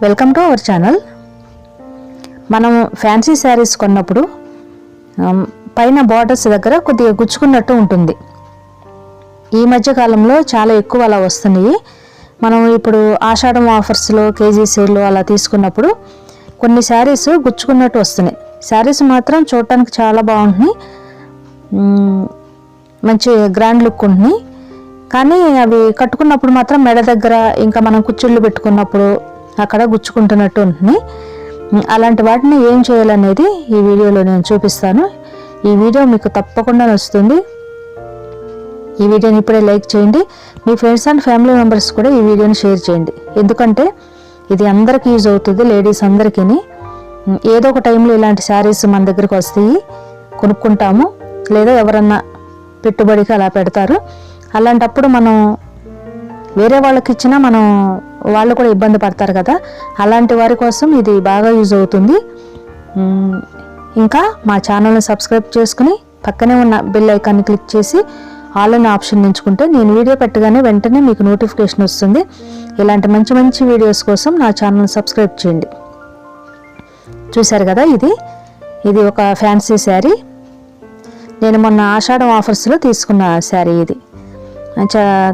Welcome to our channel మనం fancy saris కొన్నప్పుడు um, పైన బార్డర్స్ దగ్గర కొద్దిగా గుచ్చుకున్నట్టు ఉంటుంది. ఈ మధ్య కాలంలో చాలా ఎక్కువ అలా వస్తున్నాయి. మనం ఇప్పుడు ఆషాఢం ఆఫర్స్లో కేజీ సేల్లో అలా తీసుకున్నప్పుడు కొన్ని శారీస్ గుచ్చుకున్నట్టు వస్తున్నాయి. శారీస్ మాత్రం చూడటానికి చాలా బాగుంటున్నాయి. మంచి గ్రాండ్ లుక్ ఉంటున్నాయి. కానీ అవి కట్టుకున్నప్పుడు మాత్రం మెడ దగ్గర ఇంకా మనం కుచ్చుళ్ళు పెట్టుకున్నప్పుడు అక్కడ గుచ్చుకుంటున్నట్టు ఉంటుంది. అలాంటి వాటిని ఏం చేయాలనేది ఈ వీడియోలో నేను చూపిస్తాను. ఈ వీడియో మీకు తప్పకుండా నచ్చుతుంది. ఈ వీడియోని ఇప్పుడే లైక్ చేయండి. మీ ఫ్రెండ్స్ అండ్ ఫ్యామిలీ మెంబర్స్ కూడా ఈ వీడియోని షేర్ చేయండి. ఎందుకంటే ఇది అందరికీ యూజ్ అవుతుంది లేడీస్ అందరికీ ఏదో ఒక టైంలో ఇలాంటి శారీస్ మన దగ్గరికి వస్తాయి కొనుక్కుంటాము లేదా ఎవరన్నా పెట్టుబడికి అలా పెడతారు. అలాంటప్పుడు మనం వేరే వాళ్ళకి ఇచ్చినా మనం వాళ్ళు కూడా ఇబ్బంది పడతారు కదా. అలాంటి వారి కోసం ఇది బాగా యూజ్ అవుతుంది. ఇంకా మా ఛానల్ని సబ్స్క్రైబ్ చేసుకుని పక్కనే ఉన్న బెల్ ఐకాన్ని క్లిక్ చేసి ఆల్ అనే ఆప్షన్ ఎంచుకుంటే నేను వీడియో పెట్టగానే వెంటనే మీకు నోటిఫికేషన్ వస్తుంది. ఇలాంటి మంచి మంచి వీడియోస్ కోసం నా ఛానల్ సబ్స్క్రైబ్ చేయండి. చూశారు కదా ఇది? ఇది ఒక ఫ్యాన్సీ శారీ. నేను మొన్న ఆషాఢం ఆఫర్స్లో తీసుకున్న శారీ ఇది.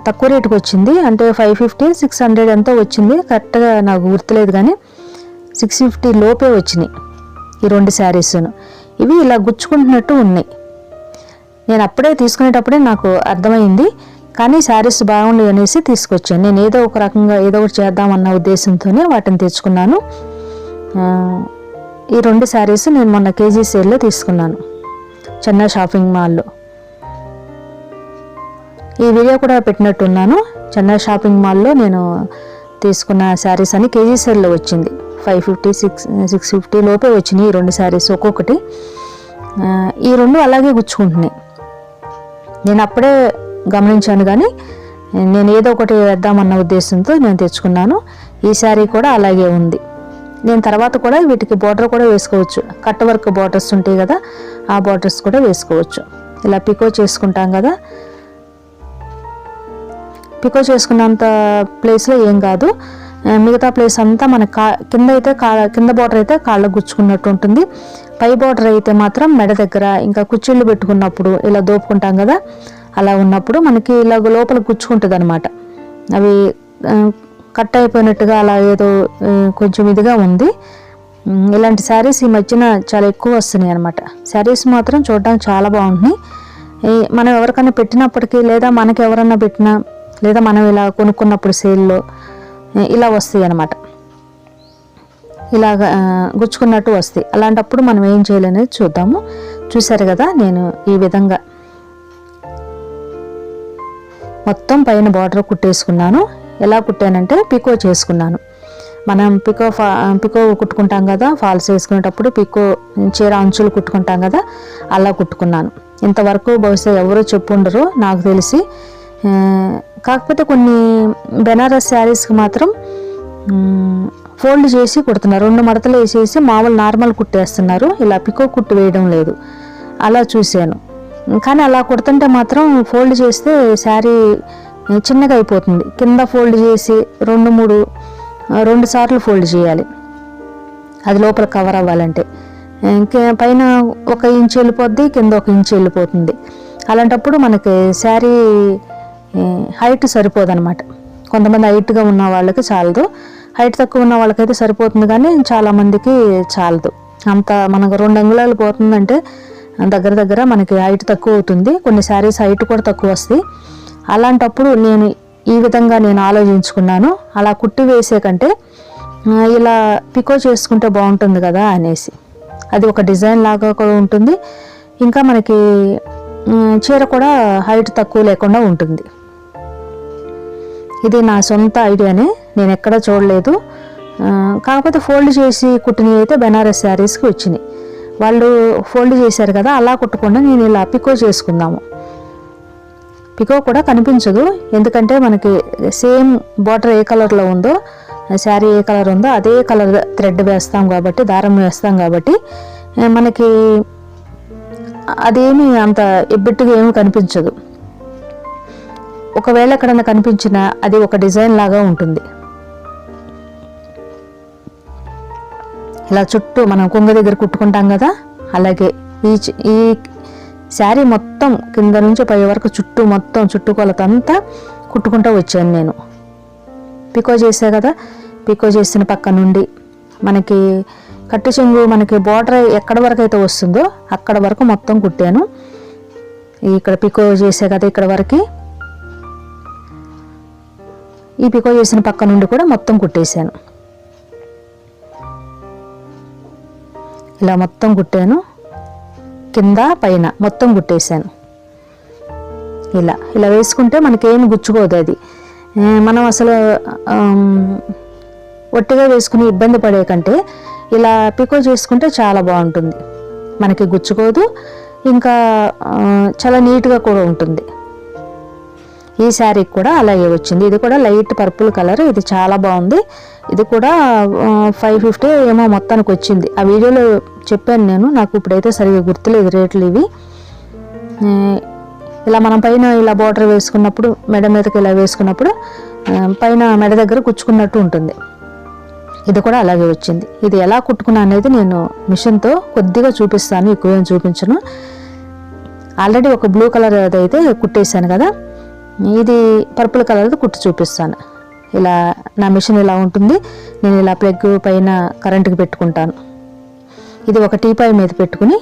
తక్కువ రేటుకి వచ్చింది. అంటే ఫైవ్ ఫిఫ్టీ సిక్స్ హండ్రెడ్ ఎంతో వచ్చింది. కరెక్ట్గా నాకు గుర్తులేదు కానీ సిక్స్ ఫిఫ్టీ లోపే వచ్చినాయి ఈ రెండు శారీస్ను ఇవి ఇలా గుచ్చుకుంటున్నట్టు ఉన్నాయి. నేను అప్పుడే తీసుకునేటప్పుడే నాకు అర్థమైంది. కానీ శారీస్ బాగుండి అనేసి తీసుకొచ్చాను. నేను ఏదో ఒక రకంగా ఏదో ఒకటి చేద్దామన్న ఉద్దేశంతోనే వాటిని తెచ్చుకున్నాను. ఈ రెండు శారీస్ నేను మొన్న కేజీ సేల్లో తీసుకున్నాను. చెన్నై షాపింగ్ మాల్లో. ఈ వీడియో కూడా పెట్టినట్టున్నాను. చెన్నై షాపింగ్ మాల్లో నేను తీసుకున్న శారీస్ అని కేజీ సేల్లో వచ్చింది. Five fifty six six fifty లోపే వచ్చినాయి ఈ రెండు శారీస్ ఒక్కొక్కటి. ఈ రెండు అలాగే గుచ్చుకుంటున్నాయి. నేను అప్పుడే గమనించాను కానీ నేను ఏదో ఒకటి వేద్దామన్న ఉద్దేశంతో నేను తెచ్చుకున్నాను. ఈ శారీ కూడా అలాగే ఉంది. నేను తర్వాత కూడా వీటికి బార్డర్ కూడా వేసుకోవచ్చు. కట్ వర్క్ బార్డర్స్ ఉంటాయి కదా ఆ బార్డర్స్ కూడా వేసుకోవచ్చు. ఇలా పికో చేసుకుంటాం కదా పికో చేసుకున్నంత ప్లేస్లో ఏం కాదు. మిగతా ప్లేస్ అంతా మన కా కింద అయితే కా కింద బార్డర్ అయితే కాళ్ళకు గుచ్చుకున్నట్టు ఉంటుంది. పై బార్డర్ అయితే మాత్రం మెడ దగ్గర ఇంకా కుచ్చిళ్ళు పెట్టుకున్నప్పుడు ఇలా దోపుకుంటాం కదా అలా ఉన్నప్పుడు మనకి ఇలా లోపల గుచ్చుకుంటుంది అనమాట అవి కట్ అయిపోయినట్టుగా అలా ఏదో కొంచెం ఇదిగా ఉంది. ఇలాంటి శారీస్ ఈ మధ్యన చాలా ఎక్కువ వస్తున్నాయి అనమాట శారీస్ మాత్రం చూడడానికి చాలా బాగుంటున్నాయి. మనం ఎవరికైనా పెట్టినప్పటికీ లేదా మనకి ఎవరన్నా పెట్టినా లేదా మనం ఇలా కొనుక్కున్నప్పుడు సేల్లో ఇలా వస్తాయి అనమాట ఇలాగ గుచ్చుకున్నట్టు వస్తాయి. అలాంటప్పుడు మనం ఏం చేయాలనేది చూద్దాము. చూసారు కదా నేను ఈ విధంగా మొత్తం పైన బార్డర్ కుట్టేసుకున్నాను. ఎలా కుట్టానంటే పికో చేసుకున్నాను. మనం పికో ఫా పికో కుట్టుకుంటాం కదా ఫాల్స్ వేసుకునేటప్పుడు పికో చీర అంచులు కుట్టుకుంటాం కదా అలా కుట్టుకున్నాను. ఇంతవరకు బహుశా ఎవరో చెప్పుండరు నాకు తెలిసి కాకపోతే కొన్ని బెనారస్ శారీస్కి మాత్రం ఫోల్డ్ చేసి కుడుతున్నారు. రెండు మడతలు వేసేసి మామూలు నార్మల్ కుట్టేస్తున్నారు ఇలా పికో కుట్టు వేయడం లేదు. అలా చూశాను. కానీ అలా కుడుతుంటే మాత్రం ఫోల్డ్ చేస్తే శారీ చిన్నగా అయిపోతుంది. కింద ఫోల్డ్ చేసి రెండు మూడు రెండు సార్లు ఫోల్డ్ చేయాలి. అది లోపల కవర్ అవ్వాలంటే. ఇంకా పైన ఒక ఇంచు వెళ్ళిపోద్ది కింద ఒక ఇంచు వెళ్ళిపోతుంది. అలాంటప్పుడు మనకి శారీ హైట్ సరిపోదనమాట కొంతమంది హైట్గా ఉన్న వాళ్ళకి చాలదు. హైట్ తక్కువ ఉన్న వాళ్ళకైతే సరిపోతుంది కానీ చాలామందికి చాలదు. అంత మనకు రెండు అంగుళాలు పోతుందంటే దగ్గర దగ్గర మనకి హైట్ తక్కువ అవుతుంది. కొన్ని శారీస్ హైట్ కూడా తక్కువ వస్తాయి. అలాంటప్పుడు నేను ఈ విధంగా నేను ఆలోచించుకున్నాను. అలా కుట్టి వేసే కంటే ఇలా పికో చేసుకుంటే బాగుంటుంది కదా అనేసి. అది ఒక డిజైన్ లాగా కూడా ఉంటుంది. ఇంకా మనకి చీర కూడా హైట్ తక్కువ లేకుండా ఉంటుంది. ఇది నా సొంత ఐడియానే నేను ఎక్కడ చూడలేదు. కాకపోతే ఫోల్డ్ చేసి కుట్టినవి అయితే బెనారస్ శారీస్కి వచ్చినాయి వాళ్ళు ఫోల్డ్ చేశారు కదా అలా కుట్టకుండా నేను ఇలా పికో చేసుకుందాము. పికో కూడా కనిపించదు ఎందుకంటే మనకి సేమ్ బార్డర్ ఏ కలర్లో ఉందో శారీ ఏ కలర్ ఉందో అదే కలర్ థ్రెడ్ వేస్తాం కాబట్టి దారం వేస్తాం కాబట్టి మనకి అదేమి అంత ఎబ్బెట్టుగా ఏమి కనిపించదు. ఒకవేళ ఎక్కడన్నా కనిపించినా అది ఒక డిజైన్ లాగా ఉంటుంది. ఇలా చుట్టూ మనం కొంగ దగ్గర కుట్టుకుంటాం కదా అలాగే ఈ ఈ శారీ మొత్తం కింద నుంచి పై వరకు చుట్టూ మొత్తం చుట్టుకొలతంతా కుట్టుకుంటూ వచ్చాను నేను. పికో చేసా కదా పికో చేసిన పక్క నుండి మనకి కట్టు చెంగు మనకి బార్డర్ ఎక్కడ వరకు అయితే వస్తుందో అక్కడ వరకు మొత్తం కుట్టాను. ఇక్కడ పికో చేసే కదా ఇక్కడ వరకు ఈ పికో చేసిన పక్క నుండి కూడా మొత్తం కుట్టేశాను. ఇలా మొత్తం కుట్టాను. కింద పైన మొత్తం కుట్టేశాను. ఇలా ఇలా వేసుకుంటే మనకేమి గుచ్చుకోదు అది. మనం అసలు ఒట్టిగా వేసుకుని ఇబ్బంది పడే కంటే ఇలా పికో చేసుకుంటే చాలా బాగుంటుంది. మనకి గుచ్చుకోదు. ఇంకా చాలా నీట్గా కూడా ఉంటుంది. ఈ శారీ కూడా అలాగే వచ్చింది. ఇది కూడా లైట్ పర్పుల్ కలర్ ఇది చాలా బాగుంది. ఇది కూడా ఫైవ్ ఫిఫ్టీ ఏమో మొత్తానికి వచ్చింది. ఆ వీడియోలో చెప్పాను నేను నాకు ఇప్పుడైతే సరిగా గుర్తులేదు రేట్లు ఇవి. ఇలా మనం పైన ఇలా బార్డర్ వేసుకున్నప్పుడు మెడ మీదకి ఇలా వేసుకున్నప్పుడు పైన మెడ దగ్గర కుచ్చుకున్నట్టు ఉంటుంది. ఇది కూడా అలాగే వచ్చింది. ఇది ఎలా కుట్టుకున్నా అనేది నేను మిషన్తో కొద్దిగా చూపిస్తాను ఎక్కువేం చూపించను. ఆల్రెడీ ఒక బ్లూ కలర్ అయితే కుట్టేశాను కదా. ఇది పర్పుల్ కలర్ది కుట్టి చూపిస్తాను. ఇలా నా మిషన్ ఇలా ఉంటుంది నేను ఇలా ప్లగ్ పైన కరెంటుకి పెట్టుకుంటాను. ఇది ఒక టీపాయ్ మీద పెట్టుకుని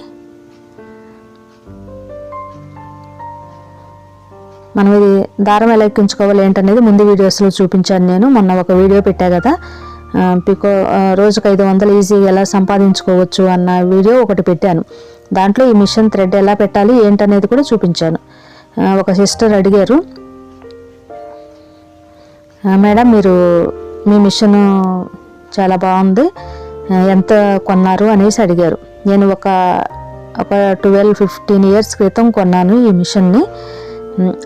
మనం ఇది దారం ఎలా ఎక్కించుకోవాలి ఏంటనేది ముందు వీడియోస్లో చూపించాను నేను. మొన్న ఒక వీడియో పెట్టా కదా. పికో రోజుకు ఐదు వందలు ఈజీగా ఎలా సంపాదించుకోవచ్చు అన్న వీడియో ఒకటి పెట్టాను. దాంట్లో ఈ మిషన్ థ్రెడ్ ఎలా పెట్టాలి ఏంటనేది కూడా చూపించాను. ఒక సిస్టర్ అడిగారు. మేడం మీరు మీ మిషన్ చాలా బాగుంది. ఎంత కొన్నారు అనేసి అడిగారు. నేను ఒక ఒక ట్వెల్వ్ ఫిఫ్టీన్ ఇయర్స్ క్రితం కొన్నాను ఈ మిషన్ని.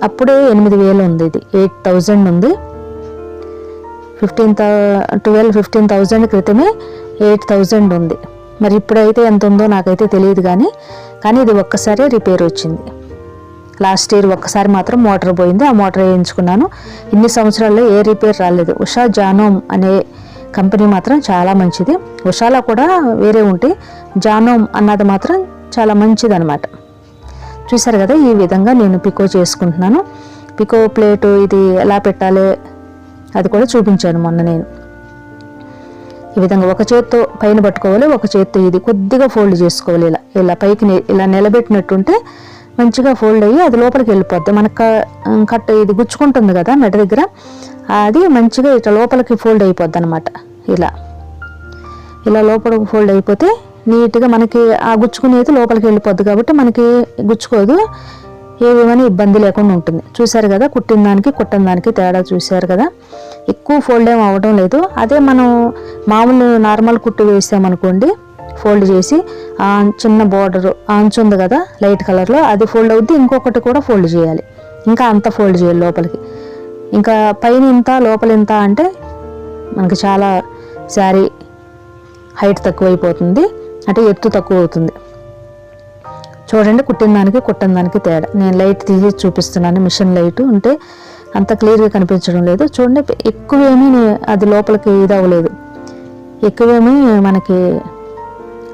అప్పుడే ఎనిమిది వేలు ఉంది ఇది. ఎయిట్ థౌజండ్ ఉంది. Fifteen thou twelve fifteen thousand క్రితమే ఎయిట్ థౌజండ్ ఉంది. మరి ఇప్పుడైతే ఎంత ఉందో నాకైతే తెలియదు కానీ కానీ ఇది ఒక్కసారే రిపేర్ వచ్చింది. లాస్ట్ ఇయర్ ఒక్కసారి మాత్రం మోటార్ పోయింది. ఆ మోటార్ వేయించుకున్నాను. ఇన్ని సంవత్సరాల్లో ఏ రిపేర్ రాలేదు. ఉషా జానోమ్ అనే కంపెనీ మాత్రం చాలా మంచిది. ఉషాలో కూడా వేరే ఉంటాయి జానోమ్ అన్నది మాత్రం చాలా మంచిది అనమాట చూసారు కదా ఈ విధంగా నేను పికో చేసుకుంటున్నాను. పికో ప్లేటు ఇది ఎలా పెట్టాలి అది కూడా చూపించాను మొన్న నేను. ఈ విధంగా ఒక చేత్తో పైన పట్టుకోవాలి ఒక చేత్తో ఇది కొద్దిగా ఫోల్డ్ చేసుకోవాలి. ఇలా ఇలా పైకి ఇలా నిలబెట్టినట్టుంటే మంచిగా ఫోల్డ్ అయ్యి అది లోపలికి వెళ్ళిపోద్ది. మనకు కట్ ఇది గుచ్చుకుంటుంది కదా మెడ దగ్గర అది మంచిగా ఇట్లా లోపలికి ఫోల్డ్ అయిపోద్ది అనమాట ఇలా. ఇలా లోపలికి ఫోల్డ్ అయిపోతే నీట్గా మనకి ఆ గుచ్చుకునేది లోపలికి వెళ్ళిపోద్ది కాబట్టి మనకి గుచ్చుకోదు. ఏ ఇబ్బంది లేకుండా ఉంటుంది. చూశారు కదా కుట్టిన దానికి కుట్టిన దానికి తేడా చూశారు కదా. ఎక్కువ ఫోల్డ్ ఏం అవ్వడం లేదు. అదే మనం మామూలు నార్మల్ కుట్టు వేసామనుకోండి ఫోల్డ్ చేసి చిన్న బార్డర్ అంచు ఉంది కదా లైట్ కలర్లో అది ఫోల్డ్ అవుద్ది ఇంకొకటి కూడా ఫోల్డ్ చేయాలి. ఇంకా అంత ఫోల్డ్ చేయాలి లోపలికి. ఇంకా పైన ఇంత లోపల ఇంత అంటే మనకి చాలా శారీ హైట్ తక్కువైపోతుంది అంటే ఎత్తు తక్కువ అవుతుంది చూడండి కుట్టిన దానికి కుట్టిన దానికి తేడా. నేను లైట్ తీసి చూపిస్తున్నాను మిషన్ లైట్ ఉంటే అంత క్లియర్గా కనిపించడం లేదు. చూడండి ఎక్కువేమీ అది లోపలికి ఇది అవ్వలేదు. ఎక్కువేమీ మనకి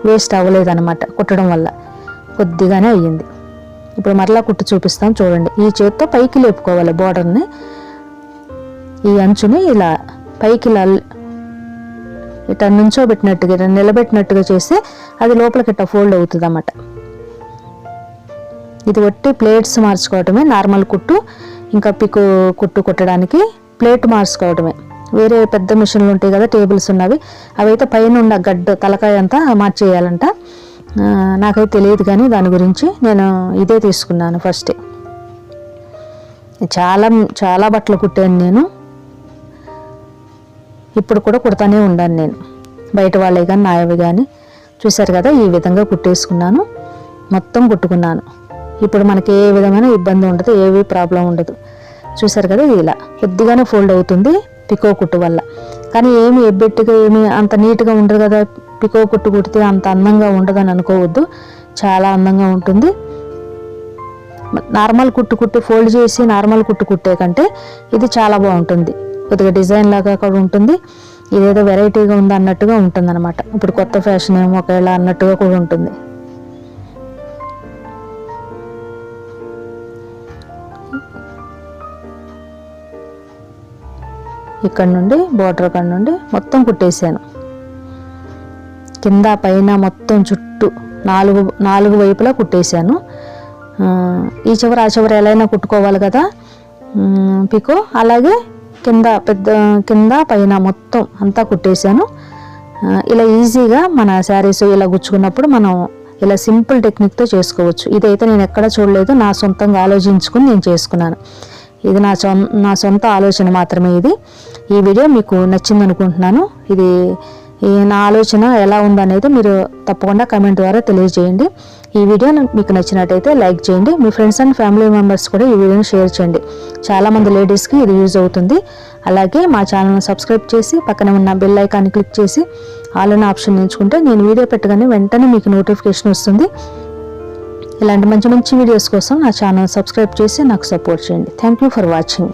వేస్ట్ అవ్వలేదు అనమాట కుట్టడం వల్ల. కొద్దిగానే అయ్యింది. ఇప్పుడు మరలా కుట్టి చూపిస్తాం చూడండి. ఈ చేత్తో పైకి లేపుకోవాలి బోర్డర్ని. ఈ అంచుని ఇలా పైకి ఇలా ఇట్లా నుంచోబెట్టినట్టుగా ఇట్లా నిలబెట్టినట్టుగా చేస్తే అది లోపలికి ఇట్లా ఫోల్డ్ అవుతుంది అన్నమాట ఇది ఒట్టి ప్లేట్స్ మార్చుకోవటమే నార్మల్ కుట్టు ఇంకా పికు కుట్టు కుట్టడానికి ప్లేట్ మార్చుకోవటమే. వేరే పెద్ద మిషన్లు ఉంటాయి కదా టేబుల్స్ ఉన్నవి. అవైతే పైన ఉన్న గడ్డ తలకాయ అంతా మార్చేయాలంట. నాకైతే తెలియదు కానీ దాని గురించి నేను ఇదే తీసుకున్నాను ఫస్ట్ చాలా చాలా బట్టలు కుట్టాను నేను. ఇప్పుడు కూడా కుడతానే ఉండాను నేను. బయట వాళ్ళే కానీ నాయవి కానీ చూశారు కదా ఈ విధంగా కుట్టేసుకున్నాను. మొత్తం కుట్టుకున్నాను. ఇప్పుడు మనకి ఏ విధమైన ఇబ్బంది ఉండదు ఏవి ప్రాబ్లం ఉండదు. చూశారు కదా ఇలా. కొద్దిగానే ఫోల్డ్ అవుతుంది. పికో కుట్టు వల్ల. కానీ ఏమి ఎబ్బెట్టుగా ఏమి అంత నీట్గా ఉండదు కదా పికో కుట్టు కుడితే అంత అందంగా ఉండదని అనుకోవద్దు. చాలా అందంగా ఉంటుంది. నార్మల్ కుట్టు కుట్టి ఫోల్డ్ చేసి నార్మల్ కుట్టు కుట్టే కంటే ఇది చాలా బాగుంటుంది. కొద్దిగా డిజైన్ లాగా కూడా ఉంటుంది. ఇదేదో వెరైటీగా ఉంది అన్నట్టుగా ఉంటుంది అనమాట ఇప్పుడు కొత్త ఫ్యాషన్ ఏమో ఒకవేళ అన్నట్టుగా కూడా ఉంటుంది. ఇక్కడ నుండి బోర్డర్ కాడ నుండి మొత్తం కుట్టేసాను. కింద పైన మొత్తం చుట్టూ నాలుగు నాలుగు వైపులా కుట్టేశాను ఈ చివర ఆ చివర ఎలా కుట్టుకోవాలి కదా? పికో అలాగే కింద పెద్ద కింద పైన మొత్తం అంతా కుట్టేశాను ఇలా ఈజీగా మన శారీస్ ఇలా గుచ్చుకున్నప్పుడు మనం ఇలా సింపుల్ టెక్నిక్తో చేసుకోవచ్చు. ఇదైతే నేను ఎక్కడ చూడలేదు నా సొంతంగా ఆలోచించుకుని నేను చేసుకున్నాను. ఇది నా సొం నా సొంత ఆలోచన మాత్రమే ఇది. ఈ వీడియో మీకు నచ్చింది అనుకుంటున్నాను ఇది ఈ నా ఆలోచన ఎలా ఉందనేది మీరు తప్పకుండా కమెంట్ ద్వారా తెలియజేయండి. ఈ వీడియో మీకు నచ్చినట్టయితే లైక్ చేయండి. మీ ఫ్రెండ్స్ అండ్ ఫ్యామిలీ మెంబర్స్ కూడా ఈ వీడియోని షేర్ చేయండి. చాలామంది లేడీస్కి ఇది యూజ్ అవుతుంది. అలాగే మా ఛానల్ని సబ్స్క్రైబ్ చేసి పక్కన ఉన్న బెల్ ఐకాన్ని క్లిక్ చేసి ఆల్ అనే ఆప్షన్ ఎంచుకుంటే నేను వీడియో పెట్టగానే వెంటనే మీకు నోటిఫికేషన్ వస్తుంది. ఇలాంటి మంచి మంచి వీడియోస్ కోసం నా ఛానల్ సబ్స్క్రైబ్ చేసి నాకు సపోర్ట్ చేయండి. Thank you for watching